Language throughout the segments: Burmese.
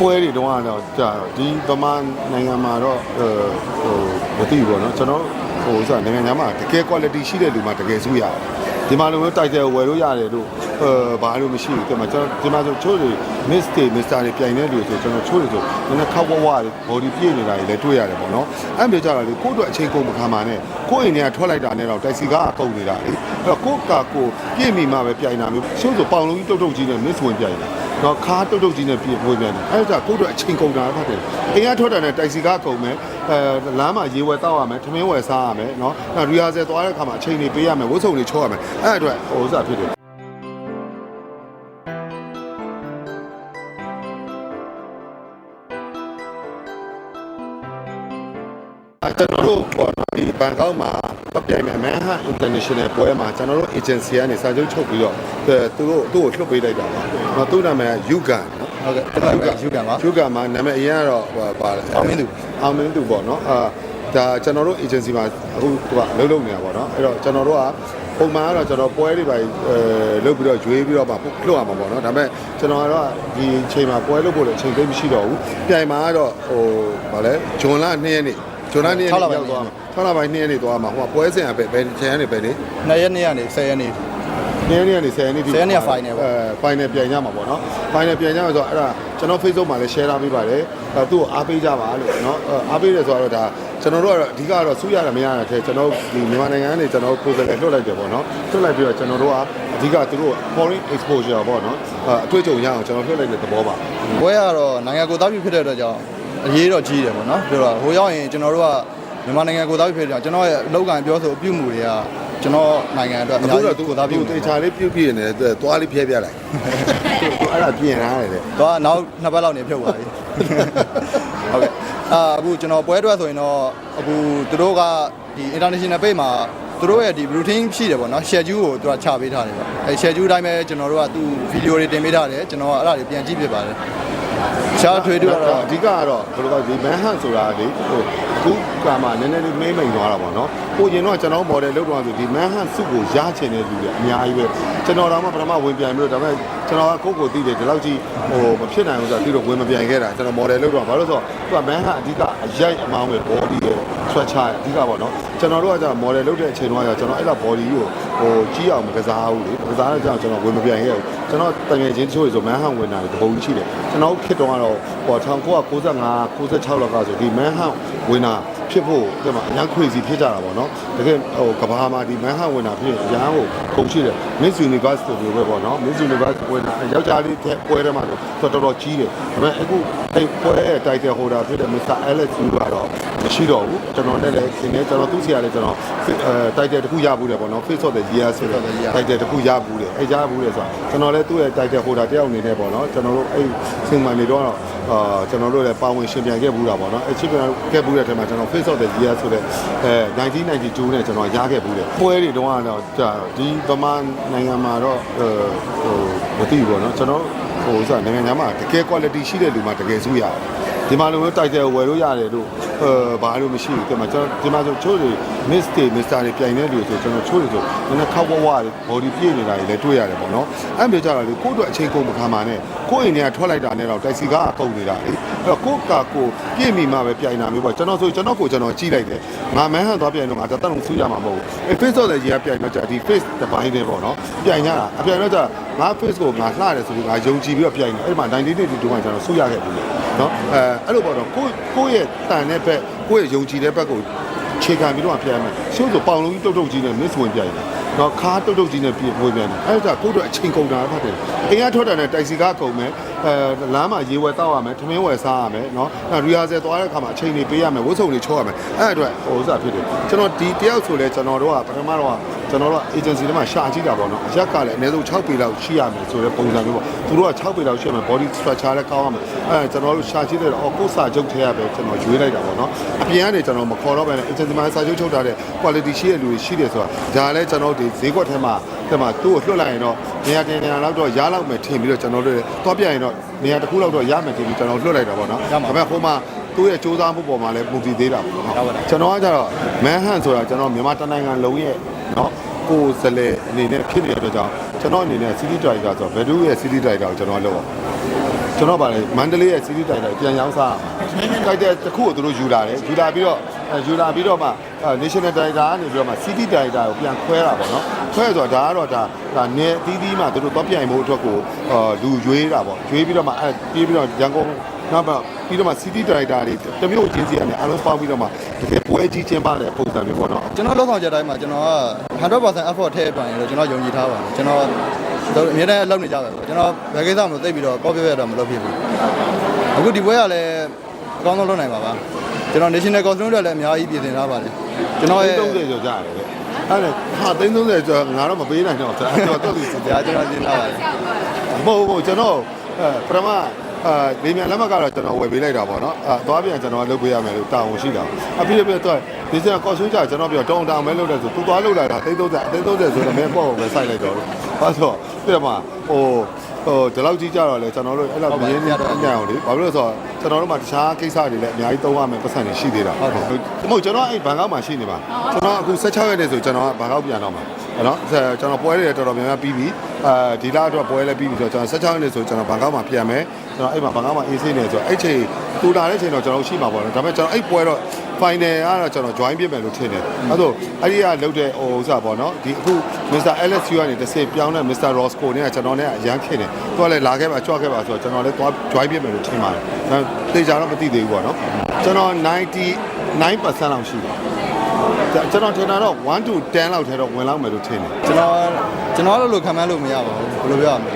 ပွဲတွေတုန်းကတော့ကြာတော့ဒီဗမာနိုင်ငံမှာတော့ဟိုဟိုမသိဘူးပေါ့နော်ကျွန်တော်ဟိုဆိုတာနိုင်ငံခြားမှာတကယ် quality ရှိတဲ့လူမှတကယ်စုရတယ်ဒီမှာလိုမျိုး title ဝယ်လို့ရတယ်လို့ဟိုဘာလို့မရှိဘူးဒီမှာကျွန်တော်ဒီမှာဆိုချိုးတွေ miss တွေ mister တွေပြိုင်နေလူဆိုကျွန်တော်ချိုးတွေဆိုနည်းနည်းခောက်ဝဝတွေ body ပြည့်နေတာတွေလည်းတွေ့ရတယ်ပေါ့နော်အဲ့မျိုးကြတော့လေကိုယ့်အတွက်အချိန်ကုန်မခံပါနဲ့ကိုယ့်အိမ်ထဲကထွက်လိုက်တာနဲ့တော့တိုက်စီကားအကုန်နေတာလေအဲ့တော့ကိုယ့်ကာကိုပြည့်မိမှပဲပြိုင်တာမျိုးချိုးဆိုပေါင်လုံးကြီးတုတ်တုတ်ကြီးနဲ့ miss ဝင်ပြိုင်တာ တော့ခါတုတ်တုတ်ကြီးနဲ့ပြေပွေးပြန်တယ်အဲ့ဒါကိုတို့အချိန်ကုန်တာဖတ်တယ်အိမ်ကထွက်တာနဲ့တိုက်စီကကုန်မယ်အဲလမ်းမှာရေဝယ်တောက်ရမယ်ထမင်းဝယ်စားရမယ်နော်ရီယာဆယ်သွားတဲ့အခါမှာအချိန်တွေပေးရမယ်ဝတ်စုံတွေချောရမယ်အဲ့အတွက်ဟိုဥစ္စာဖြစ်တယ် ကျွန်တော်တို့ပေါ်တော့ဒီဘန်ကောက်မှာပတ်ပြိုင်မယ် Manhattan International ပွဲမှာကျွန်တော်တို့ agency ကနေစာချုပ်ချုပ်ပြီးတော့သူတို့သူ့ကိုလွှတ်ပေးလိုက်တာပါ။နော်သူ့နာမည်က Yugan နော်ဟုတ်ကဲ့ယူကန်ပါယူကမှာနာမည်အရင်ကတော့ဟိုပါလဲအောင်မင်းသူအောင်မင်းသူပေါ့နော်အာဒါကျွန်တော်တို့ agency မှာအခုသူကလှုပ်လှုပ်နေတာပေါ့နော်အဲ့တော့ကျွန်တော်တို့ကပုံမှန်ကတော့ကျွန်တော်ပွဲတွေပါအဲလုပ်ပြီးတော့ရွေးပြီးတော့မှလှုပ်ရမှာပေါ့နော်ဒါပေမဲ့ကျွန်တော်ကတော့ဒီအချိန်မှာပွဲလုပ်ဖို့လည်းအချိန်သိပ်မရှိတော့ဘူးပြိုင်မှာကတော့ဟိုဗာလဲဂျွန်လ2ရက်နေ့ ဂျွန်လ2ရက်နေ့ရောက်သွားမှာ6လပိုင်း2ရက်နေ့သွားမှာဟိုကပွဲစဉ်ကပဲဘယ်ချိန်ကနေပဲလေ2ရက်နေ့ကနေ10ရက်နေ့နည်းနည်းကနေ10နှစ်ဒီ10နှစ်က final ပေါ့အဲ final ပြန်ကြမှာပေါ့နော် final ပြန်ကြမှာဆိုတော့အဲ့ဒါကျွန်တော် Facebook မှာလည်း share ထားပေးပါတယ်အဲသူ့ကိုအားပေးကြပါလို့နော်အဲအားပေးတယ်ဆိုတော့ဒါကျွန်တော်တို့ကတော့အဓိကတော့စူးရတယ်မရတာတဲ့ကျွန်တော်ဒီမြန်မာနိုင်ငံကနေကျွန်တော်ကိုယ်စားလှယ်လွှတ်လိုက်တယ်ပေါ့နော်လွှတ်လိုက်ပြီးတော့ကျွန်တော်တို့ကအဓိကသူတို့ foreign exposure ပေါ့နော်အဲအတွေ့အကြုံရအောင်ကျွန်တော်လွှတ်လိုက်တဲ့သဘောပါဘွဲကတော့နိုင်ငံကိုသားပြုဖြစ်တဲ့အတွက်ကြောင့် အရေးတော့ကြီးတယ်ပေါ့နော်ပြောတော့ဟိုရောက်ရင်ကျွန်တော်တို့ကမြန်မာနိုင်ငံကိုသားပြုဖြစ်တဲ့ကြောင့်ကျွန်တော်ရဲ့အလုပ်ကံပြောဆိုအပြုမှုတွေကကျွန်တော်နိုင်ငံအတွက်အအခုများတော့ကြီးသူကိုသားပြုသူတေချာလေးပြုတ်ပြည့်နေတယ်သူသွားလေးဖျဲပြလိုက်သူအဲ့ဒါပြင်ထားတယ်လေတော့နောက်နှစ်ပတ်လောက်နေဖြုတ်သွားပြီဟုတ်ကဲ့အာအခုကျွန်တော်ပွဲအတွက်ဆိုရင်တော့အခုသူတို့ကဒီ international page မှာသူတို့ရဲ့ဒီ routine ရှိတယ်ပေါ့နော် schedule ကိုသူကချပေးထားတယ်ပေါ့အဲ schedule အတိုင်းပဲကျွန်တော်တို့ကသူ video တွေတင်ပေးထားတယ်ကျွန်တော်ကအဲ့ဒါတွေပြန်ကြည့်ဖြစ်ပါတယ် ရှားထွေးတူကတော့အဓိကကတော့ဘယ်လိုလဲဒီ man hunt ဆိုတာလေဟိုအခုကမှနည်းနည်းလေးမိမ့်မိန်သွားတာပေါ့နော်။ကိုရင်တော့ကျွန်တော် model လောက်တော့ဆိုဒီ man hunt စုကိုရချင်တဲ့လူတွေအများကြီးပဲ။ကျွန်တော်တော့မှပထမဝင်ပြန်ပြီးတော့ဒါပေမဲ့ ကျွန်တော်ကကိုယ့်ကိုယ်သိတယ်ဒီလောက်ကြီးဟိုမဖြစ်နိုင်ဘူးဆိုတော့ဒီလိုဝင်မပြန်ခဲ့တာကျွန်တော် model လောက်တော့ဘာလို့ဆိုတော့သူက man hunt အဓိကအရိုက်အမောင်းပဲ body ရဲ့ structure အဓိကပေါ့နော်။ကျွန်တော်တို့ကကြာ model လောက်တဲ့အချိန်တော့ကြာကျွန်တော်အဲ့လောက် body ကိုဟိုကြီးအောင်မကစားဘူးလေ။မကစားတဲ့ကြောင့်ကျွန်တော်ဝင်မပြန်ခဲ့ဘူး။ကျွန်တော်တငယ်ချင်းတချို့ဆို man hunt ဝင်တာတပုံကြီးရှိတယ်။ကျွန်တော်ခစ်တော့ကတော့ဟို1995 96လောက်ကဆိုဒီ man hunt ဝင်တာ ဖြစ်ဖို့ဒီမှာအရန် crazy ဖြစ်ကြတာပေါ့နော်တကယ်ဟိုကဘာမှာဒီ man hunt ဝင်တာဖြစ်ရင်အရန်ကိုပုံရှိတယ် Miss Universe ဆိုပြီးပဲပေါ့နော် Miss Universe ဝင်တာယောက်ျားလေးတဲ့ပွဲထဲမှာဆိုတော်တော်ကြီးတယ်ဒါပေမဲ့အခုအဲ့ပွဲရဲ့ title holder ဖြစ်တဲ့ Mr. Alex Yu ကတော့မရှိတော့ဘူးကျွန်တော်နဲ့လည်းခင်ဗျကျွန်တော်သူ့ဆီကလည်းကျွန်တော်အဲ title တစ်ခုရဘူးတယ်ပေါ့နော် Face of the Year ဆိုတဲ့ title တစ်ခုရဘူးတယ်အဲ့ရဘူးတယ်ဆိုတော့ကျွန်တော်လည်းသူ့ရဲ့ title holder တယောက်အနေနဲ့ပေါ့နော်ကျွန်တော်တို့အဲ့စင်မှန်နေတော့ အာကျွန်တော်တို့လည်းပါဝင်ရှင်ပြန်ခဲ့ဘူးတာပေါ့နော်အဲ့ရှင်ပြန်ခဲ့ဘူးတဲ့အထက်မှာကျွန်တော် Face of the Year ဆိုတဲ့အဲ1992နဲ့ကျွန်တော်ရခဲ့ဘူးတယ်ပွဲတွေတုန်းကတော့ကြာဒီဗမာနိုင်ငံမှာတော့ဟိုဟိုမသိဘူးပေါ့နော်ကျွန်တော်ဟိုဆိုတာနိုင်ငံခြားမှာတကယ် quality ရှိတဲ့လူမှတကယ်စုရတယ် ဒီမှာလိုမျိုး title ဝယ်လို့ရတယ်လို့ဟိုဘာလို့မရှိဘူးဒီမှာကျွန်တော်ဒီမှာဆိုချိုးတွေ miss တွေ mister တွေပြိုင်နေလူဆိုကျွန်တော်ချိုးတွေဆိုနည်းနည်းခောက်ဝဝတွေ body ပြည့်နေတာတွေလည်းတွေ့ရတယ်ပေါ့နော်အဲ့မျိုးကြတော့လေကိုယ့်အတွက်အချိန်ကုန်မခံပါနဲ့ကိုယ့်အိမ်ထဲကထွက်လိုက်တာနဲ့တော့တိုက်စီကားအကုန်နေတာလေအဲ့တော့ကိုယ့်ကာကိုပြည့်မိမှပဲပြိုင်တာမျိုးပေါ့ကျွန်တော်ဆိုကျွန်တော်ကိုကျွန်တော်ကြည့်လိုက်တယ်ငါမန်းဟန်သွားပြိုင်တော့ငါတတ်တော့ဆူရမှာမဟုတ်ဘူးအဲ့ face တော့လည်းကြီးကပြိုင်တော့ကြာဒီ face တစ်ပိုင်းနဲ့ပေါ့နော်ပြိုင်ကြတာအပြိုင်တော့ကြာငါ face ကိုငါလှတယ်ဆိုပြီးငါယုံကြည်ပြီးတော့ပြိုင်တယ်အဲ့ဒီမှာ1982ကကျွန်တော်ဆူရခဲ့ဘူးလေ နော်အဲအဲ့လိုပေါ့တော့ကိုကိုယ့်ရဲ့တန်တဲ့ဘက်ကိုယ့်ရဲ့ယုံကြည်တဲ့ဘက်ကိုခြေခံပြီးတော့ပြန်မယ်ရှုပ်ဆိုပေါင်လုံးကြီးတုတ်တုတ်ကြီးနဲ့ miss ဝင်ပြိုင်တယ်တော့ခါတုတ်တုတ်ကြီးနဲ့ပြေဝင်ပြန်တယ်အဲ့ဒါကိုယ့်တို့အချိန်ကုန်တာဖတ်တယ်အင်ကထွက်တာနဲ့တိုက်စီကားကုန်မယ်အဲလမ်းမှာရေဝယ်တောက်ရမယ်ထမင်းဝယ်စားရမယ်နော်ရီယာဆယ်သွားတဲ့အခါမှာအချိန်တွေပေးရမယ်ဝတ်စုံတွေချောရမယ်အဲ့အတွက်ဟိုဥစားဖြစ်တယ်ကျွန်တော်ဒီတယောက်ဆိုလဲကျွန်တော်တို့ကပထမတော့ ကျွန်တော်တို့က agency ထဲမှာရှာကြည့်တာပေါ့နော်အရက်ကလည်းအနည်းဆုံး6ပေလောက်ရှိရမယ်ဆိုတဲ့ပုံစံမျိုးပေါ့သူတို့က6ပေလောက်ရှိရမယ် body structure လည်းကောင်းရမယ်အဲကျွန်တော်တို့ရှာကြည့်တဲ့အော်ကိုစာချုပ်ထဲရပဲကျွန်တော်ရွေးလိုက်တာပေါ့နော်အပြင်ကနေကျွန်တော်မခေါ်တော့ဘဲနဲ့ agency မှာစာချုပ်ချုပ်ထားတဲ့ quality ရှိတဲ့လူတွေရှိတယ်ဆိုတာဒါလည်းကျွန်တော်တို့ဒီဈေးကွက်ထဲမှာဒီမှာသူ့ကိုလွှတ်လိုက်ရင်တော့နေရာတင်နေရာလောက်တော့ရလောက်မယ်ထင်ပြီးတော့ကျွန်တော်တို့တွားပြရင်တော့နေရာတစ်ခုလောက်တော့ရမယ်ထင်ပြီးကျွန်တော်လွှတ်လိုက်တာပေါ့နော်ဒါပေမဲ့ဟိုမှာသူ့ရဲ့စူးစမ်းမှုပေါ်မှာလည်းမူတည်သေးတာပေါ့နော်ကျွန်တော်ကကြတော့ manhunt ဆိုတာကျွန်တော်မြန်မာတိုင်းနိုင်ငံလုံးရဲ့ နော်ကိုယ်စလဲအနေနဲ့ဖြစ်နေတဲ့အတွက်ကြောင့်ကျွန်တော်အနေနဲ့ city driver ဆိုတော့ဘယ်သူရဲ့ city driver ကိုကျွန်တော်လုပ်အောင်ကျွန်တော်ဗာလေမန္တလေးရဲ့စီးတီးတိုင်တိုင်ပြန်ရောင်းစားကြိုက်တဲ့တစ်ခုကိုသူတို့ယူလာတယ်ယူလာပြီးတော့အဲယူလာပြီးတော့မှအဲ national director ကနေပြီးတော့မှ city director ကိုပြန်ခွဲတာပေါ့နော်ခွဲဆိုတော့ဒါကတော့ဒါဒါနေအသီးသီးမှသူတို့တော့ပြိုင်ဖို့အတွက်ကိုအာလူရွေးတာပေါ့ရွေးပြီးတော့မှအဲပြီးပြီးတော့ရန်ကုန်နောက်မှ ပြီးတော့မှ city director တွေတမျိုးချင်းစီကနေအားလုံးပေါင်းပြီးတော့မှတကယ်ပွဲကြီးကျင်းပတဲ့ပုံစံမျိုးပေါ့နော်ကျွန်တော်လောက်ဆောင်ချက်တိုင်းမှာကျွန်တော်က100% effort ထည့်ပြန်ရင်တော့ကျွန်တော်ယုံကြည်ထားပါတယ်ကျွန်တော်တို့အများနဲ့လုပ်နေကြပဲပေါ့ကျွန်တော်ဘယ်ကိစ္စမှသိပြီးတော့ပေါ့ပြပြတော့မလုပ်ဖြစ်ဘူးအခုဒီပွဲကလည်းအကောင်းဆုံးလုပ်နိုင်ပါပါကျွန်တော် national costume တွေလည်းအများကြီးပြင်ဆင်ထားပါတယ်ကျွန်တော်ရဲ့30ကျော်ကြရတယ်လေအဲ့ဒါဟာ330ကျော်ငါတော့မပေးနိုင်တော့ဆိုတော့တော်တော်လေးစစ်ဒါကျွန်တော်ပြင်ထားပါတယ်မဟုတ်ဘူးကျွန်တော်အဲပထမ အာဒီမြန်လက်မှတ်ကတော့ကျွန်တော်ဝယ်ပေးလိုက်တာပေါ့နော်အဲသွားပြန်ကျွန်တော်လုပ်ပေးရမယ်လို့တာဝန်ရှိတာအပြည့်ပြည့်တော့ဒီစင်ကော့ဆွန်းကြကျွန်တော်ပြောတောင်းတောင်းမဲလုပ်တယ်ဆိုသူသွားလုပ်လိုက်တာသိ30အသိ30ဆိုတော့မဲပေါ့ပဲစိုက်လိုက်တော့ဘာဆိုပြမှာဟိုဟိုဒီလောက်ကြီးကြတော့လေကျွန်တော်တို့အဲ့လောက်မရင်းနေတော့အညာအောင်လေဘာလို့လဲဆိုတော့ကျွန်တော်တို့မှာတခြားကိစ္စတွေလည်းအများကြီးသုံးရမယ်ပတ်စံတွေရှိသေးတာဟုတ်တယ်မဟုတ်ကျွန်တော်အဲ့ဘန်ကောက်မှာရှိနေပါကျွန်တော်အခု16ရက်နေဆိုကျွန်တော်ကဘန်ကောက်ပြန်တော့မှာ နော်ကျွန်တော်ပွဲတွေတော်တော်များများပြီးပြီအဲဒီလအတွက်ပွဲလည်းပြီးပြီဆိုတော့ကျွန်တော်16ရက်နေဆိုကျွန်တော်ဘန်ကောက်မှာပြန်မယ်ကျွန်တော်အဲ့မှာဘန်ကောက်မှာအေးဆေးနေဆိုတော့အဲ့ချိန်တူလာတဲ့ချိန်တော့ကျွန်တော်ရှိမှာပေါ့နော်ဒါပေမဲ့ကျွန်တော်အဲ့ပွဲတော့ final ကတော့ကျွန်တော် join ပြမယ်လို့ထင်တယ်အဲ့တော့အဲ့ဒီကလုပ်တဲ့ဟိုဥစ္စာပေါ့နော်ဒီအခု Mr. LSU ကနေတစ်စိပြောင်းတဲ့ Mr. Roscoe နဲ့ကျွန်တော်နဲ့အရန်ခင်တယ်သူကလည်းလာခဲ့ပါကြွခဲ့ပါဆိုတော့ကျွန်တော်လည်းသွား join ပြမယ်လို့ထင်ပါတယ်ဒါသေချာတော့မသိသေးဘူးပေါ့နော်ကျွန်တော်99%လောက်ရှိတယ် ကျွန်တော်ထင်တာတော့1 to 10လောက်ထဲတော့ဝင်လောက်မယ်လို့ထင်တယ်ကျွန်တော်ကျွန်တော်လည်းလို့ခံမှန်းလို့မရပါဘူးဘယ်လိုပြောရမလဲ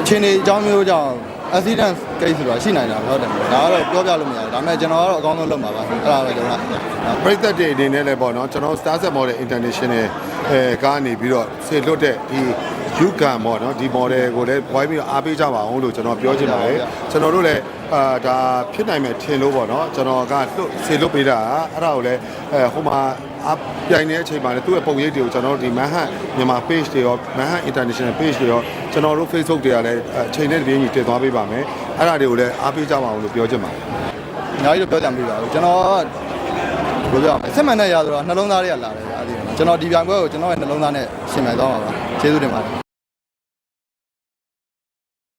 အချိန်တွေအကြောင်းမျိုးကြောင့် accident case ဆိုတာရှိနိုင်တာဟုတ်တယ်ဒါကတော့ပြောပြလို့မရဘူးဒါပေမဲ့ကျွန်တော်ကတော့အကောင်းဆုံးလုပ်မှာပါအဲ့ဒါပဲကျွန်တော်ကပရိသတ်တွေအနေနဲ့လည်းပေါ့နော်ကျွန်တော် Star Set Model International အဲကနေပြီးတော့ဆေလွတ်တဲ့ဒီယူကန်ပေါ့နော်ဒီ model ကိုလည်းဝိုင်းပြီးတော့အားပေးကြပါအောင်လို့ကျွန်တော်ပြောချင်ပါတယ်ကျွန်တော်တို့လည်း အာဒါဖြစ်နိုင်မယ်ထင်လို့ပေါ့နော်ကျွန်တော်ကလွတ်ဆေလွတ်ပေးတာအဲ့ဒါကိုလည်းအဲဟိုမှာအပြိုင်နေတဲ့အချိန်မှာလည်းသူ့ရဲ့ပုံရိပ်တွေကိုကျွန်တော်တို့ဒီ Manhunt မြန်မာ page တွေရော Manhunt International page တွေရောကျွန်တော်တို့ Facebook တွေကလည်းအချိန်နဲ့တပြေးညီတင်သွားပေးပါမယ်အဲ့ဒါတွေကိုလည်းအားပေးကြပါအောင်လို့ပြောချင်ပါတယ်အများကြီးတော့ပြောကြံပြပါဘူးကျွန်တော်ကဘယ်လိုပြောရမလဲစစ်မှန်တဲ့ရာဆိုတော့နှလုံးသားတွေကလာတယ်ဗျာအဲ့ဒီကျွန်တော်ဒီပြိုင်ပွဲကိုကျွန်တော်ရဲ့နှလုံးသားနဲ့ရှင်မြန်သွားပါပါကျေးဇူးတင်ပါတယ်